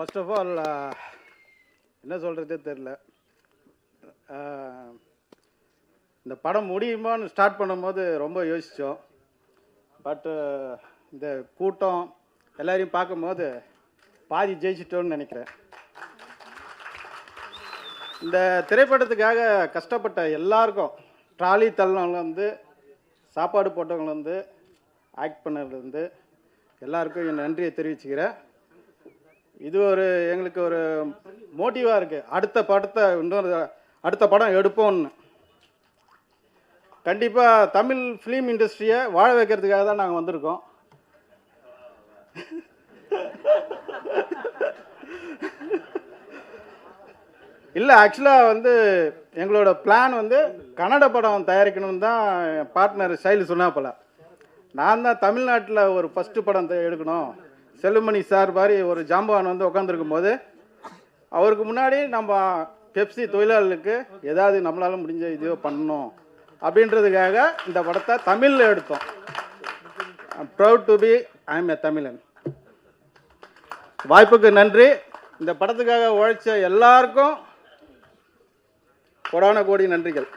First of all என்ன சொல்கிறதே தெரில இந்த படம் முடியுமான்னு ஸ்டார்ட் பண்ணும்போது ரொம்ப யோசித்தோம் பட்டு இந்த கூட்டம் எல்லாரையும் பார்க்கும்போது பாதி ஜெயிச்சிட்டோன்னு நினைக்கிறேன். இந்த திரைப்படத்துக்காக கஷ்டப்பட்ட எல்லாருக்கும் ட்ராலி தள்ளவங்கலேருந்து சாப்பாடு போட்டவங்கலேருந்து ஆக்ட் பண்ணதுலேருந்து எல்லாருக்கும் என் நன்றியை தெரிவிச்சுக்கிறேன். இது ஒரு எங்களுக்கு ஒரு மோட்டிவாக இருக்குது அடுத்த படத்தை இன்னொரு அடுத்த படம் எடுப்போம்னு. கண்டிப்பாக தமிழ் ஃபிலிம் இண்டஸ்ட்ரியை வாழ வைக்கிறதுக்காக தான் நாங்கள் வந்திருக்கோம். இல்லை ஆக்சுவலாக வந்து எங்களோட பிளான் வந்து கன்னட படம் தயாரிக்கணும்னு தான் பார்ட்னர் ஸ்டைல் சொன்னாப்பல. நான் தான் தமிழ்நாட்டில் ஒரு ஃபஸ்ட்டு படம் எடுக்கணும் செல்லுமணி சார் மாதிரி ஒரு ஜாம்பவான் வந்து உட்காந்துருக்கும் போது அவருக்கு முன்னாடி நம்ம பெப்சி தொழிலாளர்களுக்கு ஏதாவது நம்மளால முடிஞ்ச இதுவோ பண்ணணும் அப்படின்றதுக்காக இந்த படத்தை தமிழில் எடுத்தோம். Proud to be I am a தமிழன் வாய்ப்புக்கு நன்றி. இந்த படத்துக்காக உழைச்ச எல்லாருக்கும் கொடான கோடி நன்றிகள்.